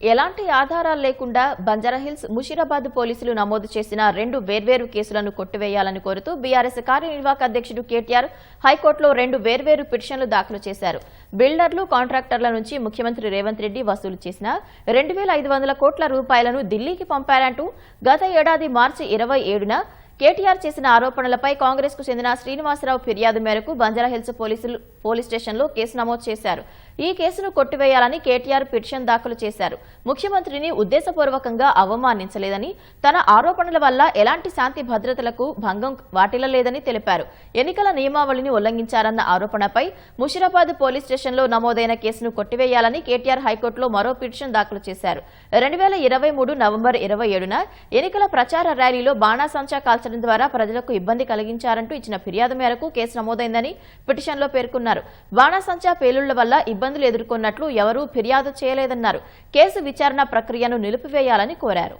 ఎలాంటి ఆధారాలు లేకుండా బంజారాహిల్స్ ముషీరాబాద్ పోలీసులు నమోదు చేసిన రెండు వేర్వేరు కేసులను కొట్టివేయాలని కోరుతూ బీఆర్ఎస్ కార్యనిర్వాహక అధ్యక్షుడు కేటీఆర్ హైకోర్టులో రెండు వేర్వేరు పిటిషన్లు దాఖలు చేశారు. బిల్డర్లు కాంట్రాక్టర్ల నుంచి ముఖ్యమంత్రి రేవంత్ రెడ్డి వసూలు చేసిన రెండు వేల ఐదు వందల కోట్ల రూపాయలను ఢిల్లీకి పంపారంటూ గత ఏడాది మార్చి ఇరవై ఏడున కేటీఆర్ చేసిన ఆరోపణలపై కాంగ్రెస్కు చెందిన శ్రీనివాసరావు ఫిర్యాదు మేరకు బంజారాహిల్స్ పోలీసులు పోలీస్ స్టేషన్లో కేసు నమోదు చేశారు. ఈ కేసును కొట్టివేయాలని కేటీఆర్ పిటిషన్ దాఖలు చేశారు. ముఖ్యమంత్రిని ఉద్దేశపూర్వకంగా అవమానించలేదని తన ఆరోపణల వల్ల ఎలాంటి శాంతి భద్రతలకు భంగం వాటిల్లలేదని తెలిపారు. ఎన్నికల నియమావళిని ఉల్లంఘించారన్న ఆరోపణపై ముషిరాబాద్ పోలీస్ స్టేషన్లో నమోదైన కేసును కొట్టివేయాలని కేటీఆర్ హైకోర్టులో మరో పిటిషన్ దాఖలు చేశారు. రెండు వేల ఇరవై మూడు నవంబర్ ఇరవై ఏడున ఎన్నికల ప్రచార ర్యాలీలో బాణాసంచా కాల్చడం ద్వారా ప్రజలకు ఇబ్బంది కలిగించారంటూ ఇచ్చిన ఫిర్యాదు మేరకు కేసు నమోదైందని పిటిషన్లో పేర్కొన్నారు. బాణాసంచా పేలుళ్ళ వల్ల ఇబ్బందులు ఎదుర్కొన్నట్లు ఎవరూ ఫిర్యాదు చేయలేదన్నారు. కేసు విచారణ ప్రక్రియను నిలిపివేయాలని కోరారు.